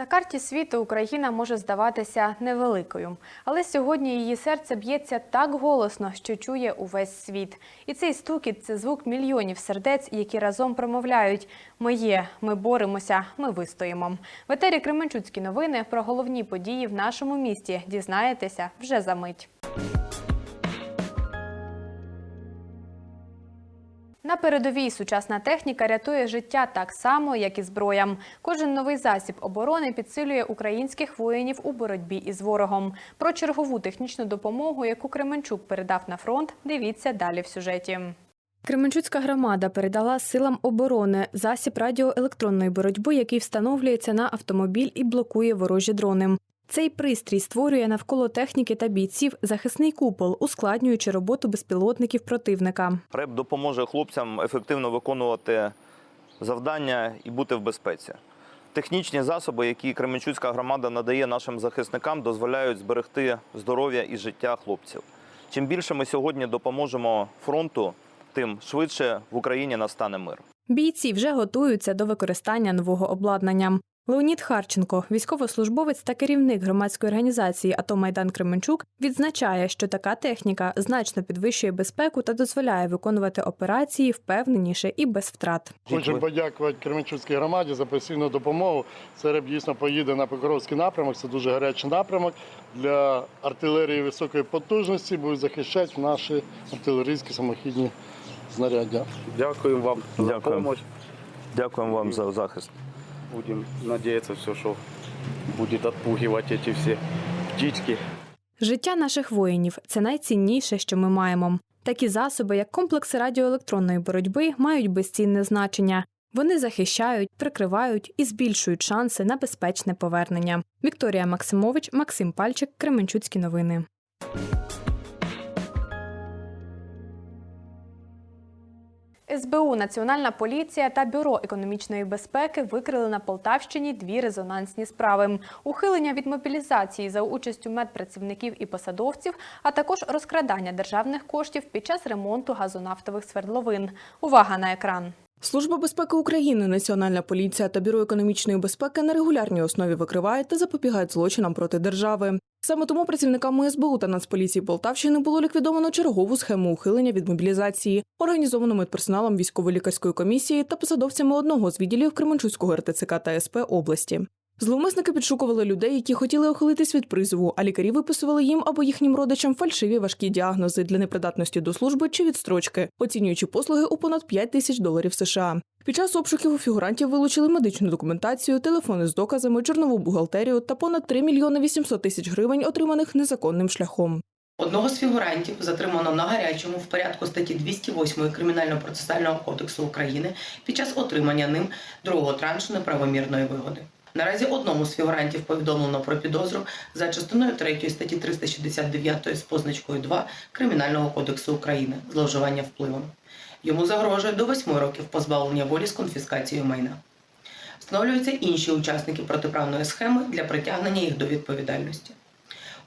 На карті світу Україна може здаватися невеликою, але сьогодні її серце б'ється так голосно, що чує увесь світ. І цей стукіт це звук мільйонів сердець, які разом промовляють: Ми є, ми боремося, ми вистоїмо. В етері Кременчуцькі новини про головні події в нашому місті дізнаєтеся вже за мить. На передовій сучасна техніка рятує життя так само, як і зброя. Кожен новий засіб оборони підсилює українських воїнів у боротьбі із ворогом. Про чергову технічну допомогу, яку Кременчук передав на фронт, дивіться далі в сюжеті. Кременчуцька громада передала силам оборони засіб радіоелектронної боротьби, який встановлюється на автомобіль і блокує ворожі дрони. Цей пристрій створює навколо техніки та бійців захисний купол, ускладнюючи роботу безпілотників противника. РЕП допоможе хлопцям ефективно виконувати завдання і бути в безпеці. Технічні засоби, які Кременчуцька громада надає нашим захисникам, дозволяють зберегти здоров'я і життя хлопців. Чим більше ми сьогодні допоможемо фронту, тим швидше в Україні настане мир. Бійці вже готуються до використання нового обладнання. Леонід Харченко, військовослужбовець та керівник громадської організації АТО Майдан Кременчук, відзначає, що така техніка значно підвищує безпеку та дозволяє виконувати операції впевненіше і без втрат. Хочу подякувати Кременчуцькій громаді за постійну допомогу. ЦРЕП дійсно поїде на Покровський напрямок. Це дуже гарячий напрямок для артилерії високої потужності. Будуть захищати наші артилерійські самохідні знаряддя. Дякуємо вам за Дякуємо. допомогу. Дякуємо вам за захист. Будемо надіятися, все, що буде відпугувати ці всі птички. Життя наших воїнів це найцінніше, що ми маємо. Такі засоби, як комплекси радіоелектронної боротьби, мають безцінне значення. Вони захищають, прикривають і збільшують шанси на безпечне повернення. Вікторія Максимович, Максим Пальчик, Кременчуцькі новини. СБУ, Національна поліція та Бюро економічної безпеки викрили на Полтавщині дві резонансні справи: ухилення від мобілізації за участю медпрацівників і посадовців, а також розкрадання державних коштів під час ремонту газонафтових свердловин. Увага на екран. Служба безпеки України, Національна поліція та Бюро економічної безпеки на регулярній основі викривають та запобігають злочинам проти держави. Саме тому працівниками СБУ та Нацполіції Полтавщини було ліквідовано чергову схему ухилення від мобілізації, організовану медперсоналом військово-лікарської комісії та посадовцями одного з відділів Кременчуцького РТЦК та СП області. Зловмисники підшукували людей, які хотіли ухилитись від призову, а лікарі виписували їм або їхнім родичам фальшиві важкі діагнози для непридатності до служби чи відстрочки, оцінюючи послуги у понад 5 тисяч доларів США. Під час обшуків у фігурантів вилучили медичну документацію, телефони з доказами, чорнову бухгалтерію та понад 3 мільйони 800 тисяч гривень, отриманих незаконним шляхом. Одного з фігурантів затримано на гарячому в порядку статті 208 Кримінально-процесуального кодексу України під час отримання ним другого траншу неправомірної вигоди. Наразі одному з фігурантів повідомлено про підозру за частиною 3 статті 369 з позначкою 2 Кримінального кодексу України зловживання впливом. Йому загрожує до 8 років позбавлення волі з конфіскацією майна. Встановлюються інші учасники протиправної схеми для притягнення їх до відповідальності.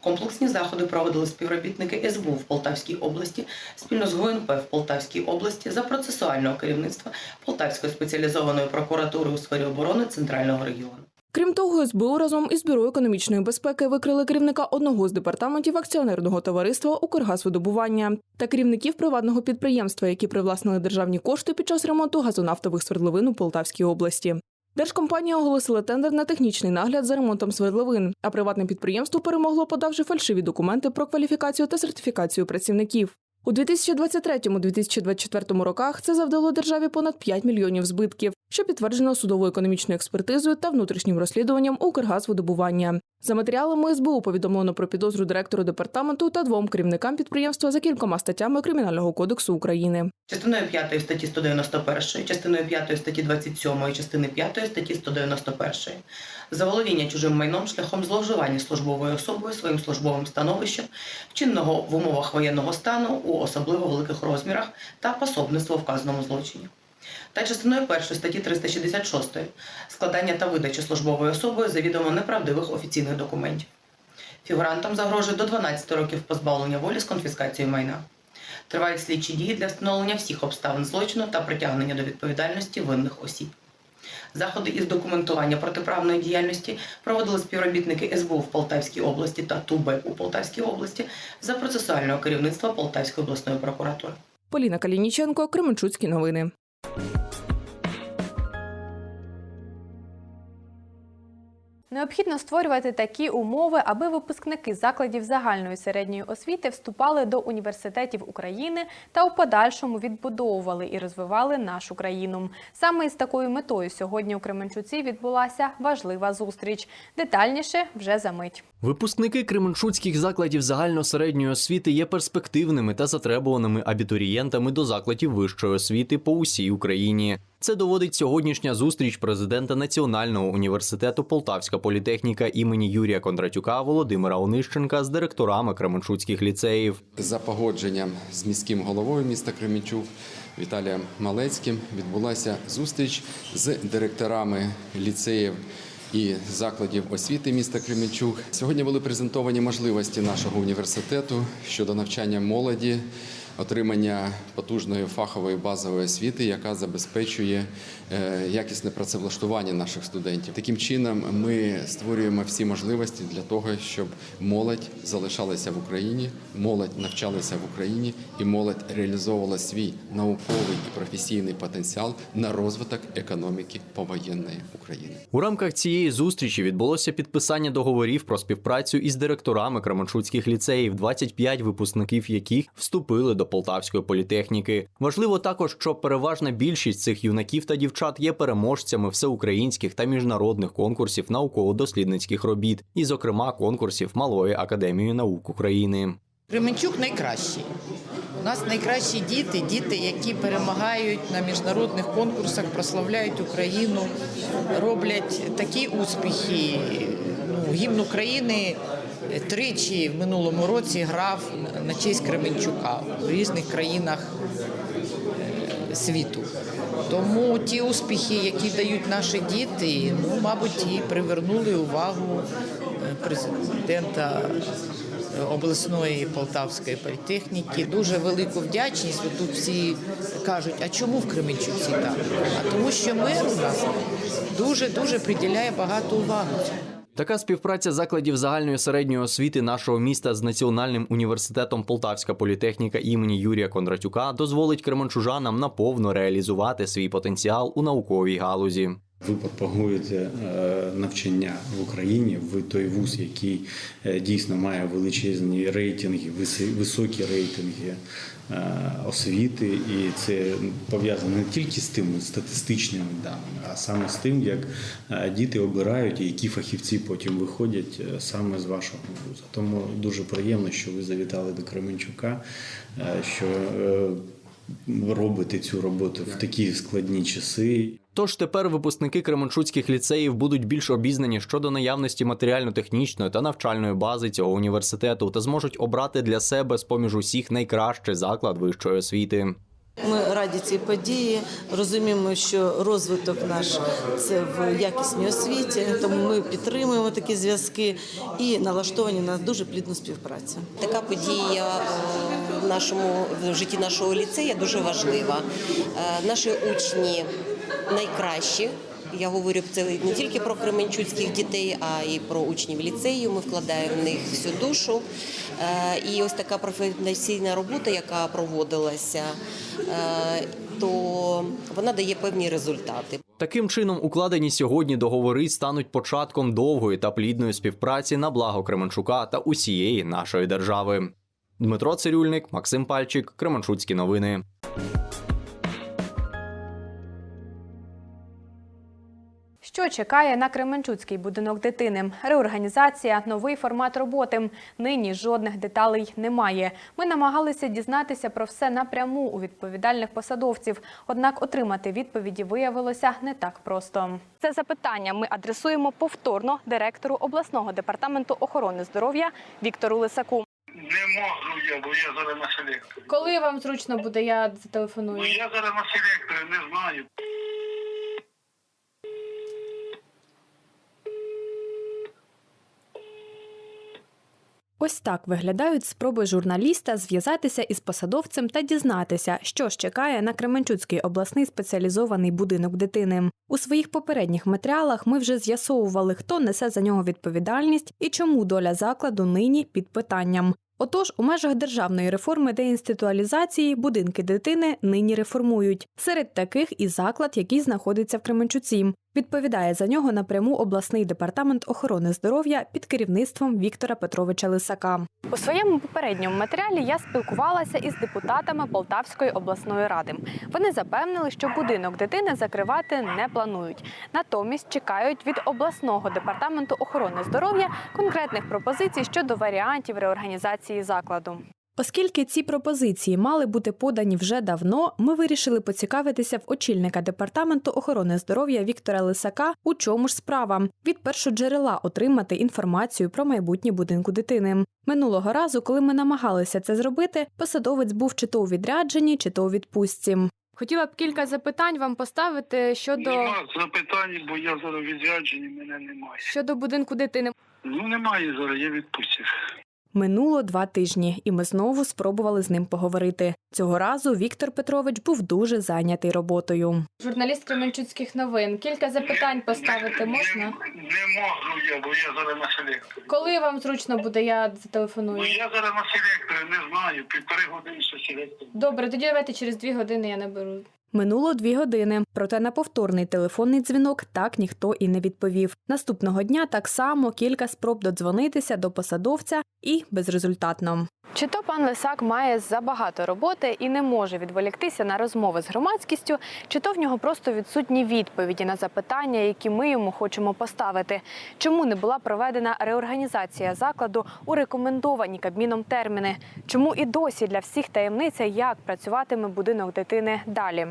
Комплексні заходи проводили співробітники СБУ в Полтавській області спільно з ГУНП в Полтавській області за процесуального керівництва Полтавської спеціалізованої прокуратури у сфері оборони Центрального регіону. Крім того, СБУ разом із Бюро економічної безпеки викрили керівника одного з департаментів акціонерного товариства «Укргазвидобування» та керівників приватного підприємства, які привласнили державні кошти під час ремонту газонафтових свердловин у Полтавській області. Держкомпанія оголосила тендер на технічний нагляд за ремонтом свердловин, а приватне підприємство перемогло, подавши фальшиві документи про кваліфікацію та сертифікацію працівників. У 2023-2024 роках це завдало державі понад 5 мільйонів збитків, що підтверджено судовою економічною експертизою та внутрішнім розслідуванням Укргазвидобування. За матеріалами СБУ повідомлено про підозру директору департаменту та двом керівникам підприємства за кількома статтями Кримінального кодексу України. Частиною 5 статті 191, частиною 5 статті 27 і частини 5 статті 191. Заволодіння чужим майном шляхом зловживання службовою особою своїм службовим становищем, вчинного в умовах воєнного стану у особливо великих розмірах та пособництво вказаному злочині. Та частиною 1 статті 366 складання та видача службовою особою завідомо неправдивих офіційних документів. Фігурантам загрожує до 12 років позбавлення волі з конфіскацією майна. Тривають слідчі дії для встановлення всіх обставин злочину та притягнення до відповідальності винних осіб. Заходи із документування протиправної діяльності проводили співробітники СБУ в Полтавській області та ТУБЕК у Полтавській області за процесуального керівництва Полтавської обласної прокуратури. Поліна Калініченко, Кременчуцькі новини. Thank you Необхідно створювати такі умови, аби випускники закладів загальної середньої освіти вступали до університетів України та у подальшому відбудовували і розвивали нашу країну. Саме із такою метою сьогодні у Кременчуці відбулася важлива зустріч. Детальніше вже за мить. Випускники кременчуцьких закладів загальносередньої освіти є перспективними та затребуваними абітурієнтами до закладів вищої освіти по усій Україні. Це доводить сьогоднішня зустріч президента Національного університету Полтавська політехніка імені Юрія Кондратюка Володимира Онищенка з директорами кременчуцьких ліцеїв. За погодженням з міським головою міста Кременчук Віталієм Малецьким відбулася зустріч з директорами ліцеїв і закладів освіти міста Кременчук. Сьогодні були презентовані можливості нашого університету щодо навчання молоді, отримання потужної фахової базової освіти, яка забезпечує е, якісне працевлаштування наших студентів. Таким чином, ми створюємо всі можливості для того, щоб молодь залишалася в Україні, молодь навчалася в Україні і молодь реалізовувала свій науковий і професійний потенціал на розвиток економіки повоєнної України. У рамках цієї зустрічі відбулося підписання договорів про співпрацю із директорами кременчуцьких ліцеїв, 25 випускників яких вступили до Полтавської політехніки. Важливо також, що переважна більшість цих юнаків та дівчат є переможцями всеукраїнських та міжнародних конкурсів науково-дослідницьких робіт, і, зокрема, конкурсів Малої академії наук України. Кременчук найкращий. У нас найкращі діти, діти, які перемагають на міжнародних конкурсах, прославляють Україну, роблять такі успіхи. Ну, гімн України тричі в минулому році грав на честь Кременчука в різних країнах е, світу. Тому ті успіхи, які дають наші діти, ну, мабуть, і привернули увагу е, президента обласної Полтавської політехніки. Дуже велику вдячність. Тут всі кажуть, а чому в Кременчуці так? А тому, що мер у нас дуже дуже приділяє багато уваги. Така співпраця закладів загальної середньої освіти нашого міста з Національним університетом Полтавська політехніка імені Юрія Кондратюка дозволить кременчужанам наповно реалізувати свій потенціал у науковій галузі. Ви пропагуєте е, навчання в Україні в той вуз, який е, дійсно має величезні рейтинги, високі рейтинги освіти, і це пов'язано не тільки з тими статистичними даними, а саме з тим, як е, діти обирають і які фахівці потім виходять е, саме з вашого вузу. Тому дуже приємно, що ви завітали до Кременчука, е, що е, робите цю роботу в такі складні часи. Тож тепер випускники кременчуцьких ліцеїв будуть більш обізнані щодо наявності матеріально-технічної та навчальної бази цього університету та зможуть обрати для себе з поміж усіх найкращий заклад вищої освіти. Ми раді цій події, розуміємо, що розвиток наш це в якісній освіті, тому ми підтримуємо такі зв'язки і налаштовані на дуже плідну співпрацю. Така подія е, в нашому в житті нашого ліцею дуже важлива. Е, Наші учні найкращі. Я говорю це не тільки про кременчуцьких дітей, а й про учнів ліцею. Ми вкладаємо в них всю душу. Е, І ось така професійна робота, яка проводилася, е, то вона дає певні результати. Таким чином, укладені сьогодні договори стануть початком довгої та плідної співпраці на благо Кременчука та усієї нашої держави. Дмитро Цирюльник, Максим Пальчик, Кременчуцькі новини. Що чекає на Кременчуцький будинок дитини? Реорганізація, новий формат роботи. Нині жодних деталей немає. Ми намагалися дізнатися про все напряму у відповідальних посадовців. Однак отримати відповіді виявилося не так просто. Це запитання ми адресуємо повторно директору обласного департаменту охорони здоров'я Віктору Лисаку. Не можу я, бо я зараз на селекторі. Коли вам зручно буде, я зателефоную. Ну я зараз на селекторі, не знаю. Ось так виглядають спроби журналіста зв'язатися із посадовцем та дізнатися, що ж чекає на Кременчуцький обласний спеціалізований будинок дитини. У своїх попередніх матеріалах ми вже з'ясовували, хто несе за нього відповідальність і чому доля закладу нині під питанням. Отож, у межах державної реформи деінституалізації будинки дитини нині реформують. Серед таких і заклад, який знаходиться в Кременчуці. Відповідає за нього напряму обласний департамент охорони здоров'я під керівництвом Віктора Петровича Лисака. У своєму попередньому матеріалі я спілкувалася із депутатами Полтавської обласної ради. Вони запевнили, що будинок дитини закривати не планують. Натомість чекають від обласного департаменту охорони здоров'я конкретних пропозицій щодо варіантів реорганізації закладу. Оскільки ці пропозиції мали бути подані вже давно, ми вирішили поцікавитися в очільника департаменту охорони здоров'я Віктора Лисака, у чому ж справа від першоджерела отримати інформацію про майбутнє будинку дитини. Минулого разу, коли ми намагалися це зробити, посадовець був чи то у відрядженні, чи то у відпустці. Хотіла б кілька запитань вам поставити щодо, Нема запитань, бо я зараз відряджені, мене немає. щодо будинку дитини. Ну немає зараз, я відпустив. Минуло два тижні, і ми знову спробували з ним поговорити. Цього разу Віктор Петрович був дуже зайнятий роботою. Журналіст Кременчуцьких новин. Кілька запитань поставити можна? Не, не можу я, бо я зараз на селекторі. Коли вам зручно буде, я Ну зателефоную. я зараз на селекторі, не знаю, півтори години ще селектор. Добре, тоді давайте через дві години я наберу. Минуло дві години, проте на повторний телефонний дзвінок так ніхто і не відповів. Наступного дня так само кілька спроб додзвонитися до посадовця і безрезультатно. Чи то пан Лисак має забагато роботи і не може відволіктися на розмови з громадськістю, чи то в нього просто відсутні відповіді на запитання, які ми йому хочемо поставити. Чому не була проведена реорганізація закладу у рекомендовані Кабміном терміни? Чому і досі для всіх таємниця, як працюватиме будинок дитини далі?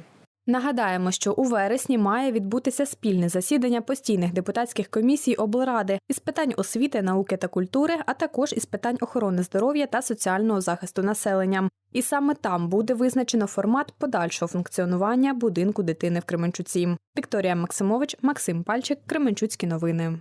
Нагадаємо, що у вересні має відбутися спільне засідання постійних депутатських комісій облради із питань освіти, науки та культури, а також із питань охорони здоров'я та соціального захисту населення. І саме там буде визначено формат подальшого функціонування будинку дитини в Кременчуці. Вікторія Максимович, Максим Пальчик, Кременчуцькі новини.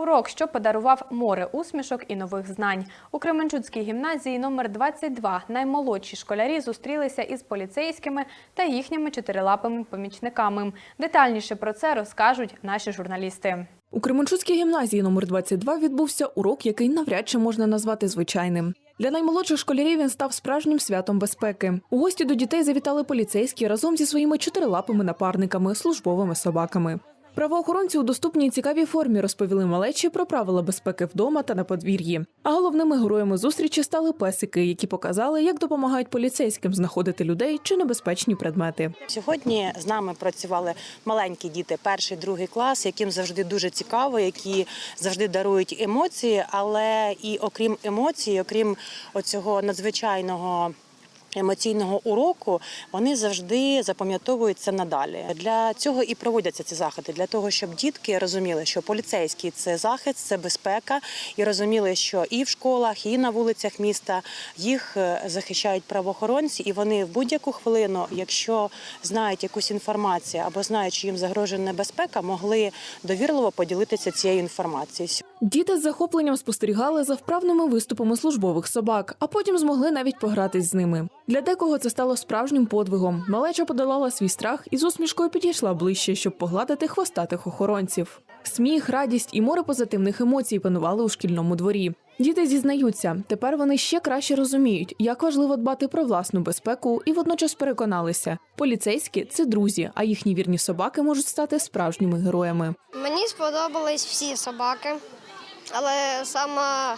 Урок, що подарував море усмішок і нових знань. У Кременчуцькій гімназії номер 22 наймолодші школярі зустрілися із поліцейськими та їхніми чотирилапими помічниками. Детальніше про це розкажуть наші журналісти. У Кременчуцькій гімназії номер 22 відбувся урок, який навряд чи можна назвати звичайним. Для наймолодших школярів він став справжнім святом безпеки. У гості до дітей завітали поліцейські разом зі своїми чотирилапими напарниками, службовими собаками. Правоохоронці у доступній цікавій формі розповіли малечі про правила безпеки вдома та на подвір'ї. А головними героями зустрічі стали песики, які показали, як допомагають поліцейським знаходити людей чи небезпечні предмети. Сьогодні з нами працювали маленькі діти, перший, другий клас, яким завжди дуже цікаво, які завжди дарують емоції, але і окрім емоцій, окрім оцього надзвичайного. Емоційного уроку вони завжди запам'ятовуються надалі. Для цього і проводяться ці заходи, для того, щоб дітки розуміли, що поліцейський це захист, це безпека, і розуміли, що і в школах, і на вулицях міста їх е, захищають правоохоронці, і вони в будь-яку хвилину, якщо знають якусь інформацію або знають, що їм загрожує небезпека, могли довірливо поділитися цією інформацією. Діти з захопленням спостерігали за вправними виступами службових собак, а потім змогли навіть погратись з ними. Для декого це стало справжнім подвигом. Малеча подолала свій страх і з усмішкою підійшла ближче, щоб погладити хвостатих охоронців. Сміх, радість і море позитивних емоцій панували у шкільному дворі. Діти зізнаються, тепер вони ще краще розуміють, як важливо дбати про власну безпеку, і водночас переконалися, поліцейські це друзі, а їхні вірні собаки можуть стати справжніми героями. Мені сподобались всі собаки, але сама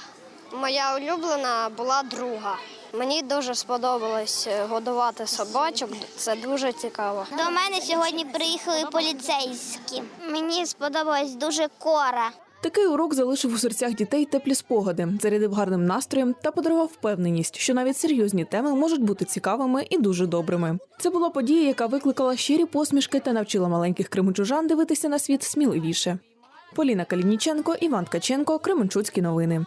моя улюблена була друга. Мені дуже сподобалось е, годувати собачок. Це дуже цікаво. До мене сьогодні приїхали поліцейські. Мені сподобалась дуже кора. Такий урок залишив у серцях дітей теплі спогади, зарядив гарним настроєм та подарував впевненість, що навіть серйозні теми можуть бути цікавими і дуже добрими. Це була подія, яка викликала щирі посмішки та навчила маленьких кременчужан дивитися на світ сміливіше. Поліна Калініченко, Іван Ткаченко, Кременчуцькі новини.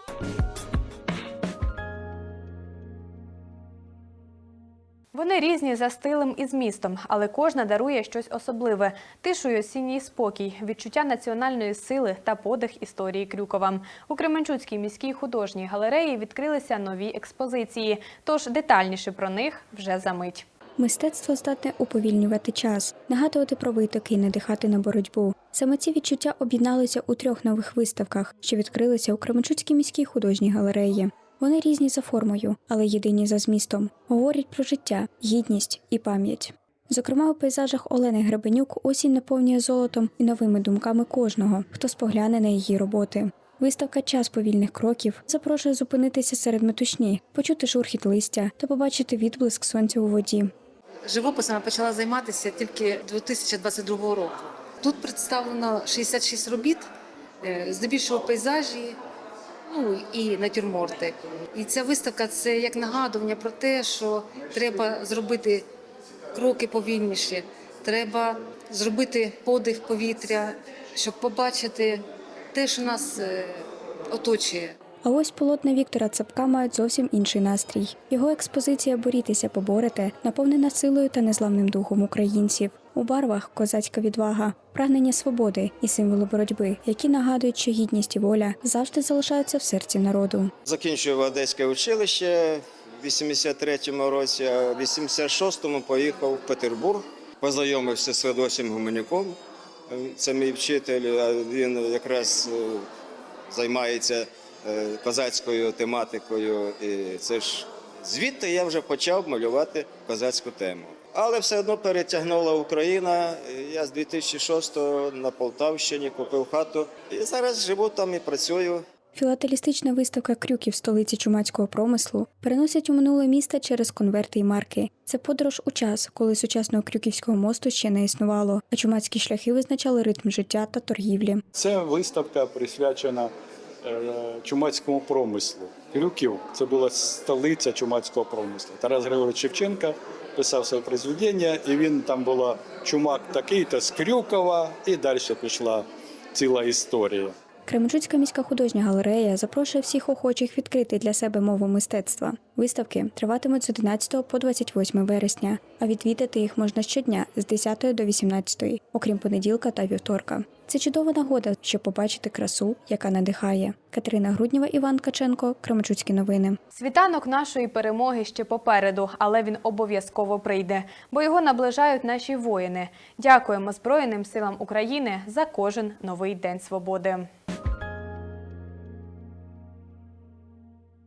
Вони різні за стилем і змістом, але кожна дарує щось особливе: тишу й осінній спокій, відчуття національної сили та подих історії Крюкова. У Кременчуцькій міській художній галереї відкрилися нові експозиції. Тож детальніше про них вже за мить. Мистецтво здатне уповільнювати час, нагадувати про витоки і надихати на боротьбу. Саме ці відчуття об'єдналися у трьох нових виставках, що відкрилися у Кременчуцькій міській художній галереї. Вони різні за формою, але єдині за змістом. Говорять про життя, гідність і пам'ять. Зокрема, у пейзажах Олени Гребенюк осінь наповнює золотом і новими думками кожного, хто спогляне на її роботи. Виставка Час повільних кроків запрошує зупинитися серед метушні, почути шурхіт листя та побачити відблиск сонця у воді. Живописом я почала займатися тільки 2022 року. Тут представлено 66 робіт, е, здебільшого пейзажі, ну і натюрморти. І ця виставка це як нагадування про те, що треба зробити кроки повільніші, треба зробити подих повітря, щоб побачити те, що нас е, оточує. А ось полотна Віктора Цапка мають зовсім інший настрій. Його експозиція Борітися, поборете наповнена силою та незламним духом українців. У барвах козацька відвага, прагнення свободи і символи боротьби, які нагадують, що гідність і воля завжди залишаються в серці народу. Закінчив Одеське училище в 83-му році, а в 86-му поїхав в Петербург, познайомився з Федосім Гуменюком. Це мій вчитель, він якраз е, займається е, козацькою тематикою. І це ж звідти я вже почав малювати козацьку тему. Але все одно перетягнула Україна. Я з 2006-го на Полтавщині купив хату і зараз живу там і працюю. Філателістична виставка крюків столиці чумацького промислу переносять у минуле місто через конверти і марки. Це подорож у час, коли сучасного крюківського мосту ще не існувало, а чумацькі шляхи визначали ритм життя та торгівлі. Ця виставка присвячена е, чумацькому промислу. Крюків це була столиця чумацького промислу. Тарас Григорович Шевченка писав своє произведення, і він там була чумак такий-то з Крюкова, і далі пішла ціла історія. Кременчуцька міська художня галерея запрошує всіх охочих відкрити для себе мову мистецтва. Виставки триватимуть з 11 по 28 вересня, а відвідати їх можна щодня з 10 до 18, окрім понеділка та вівторка. Це чудова нагода, щоб побачити красу, яка надихає. Катерина Груднєва, Іван Каченко, Кременчуцькі новини. Світанок нашої перемоги ще попереду, але він обов'язково прийде, бо його наближають наші воїни. Дякуємо Збройним силам України за кожен новий день свободи.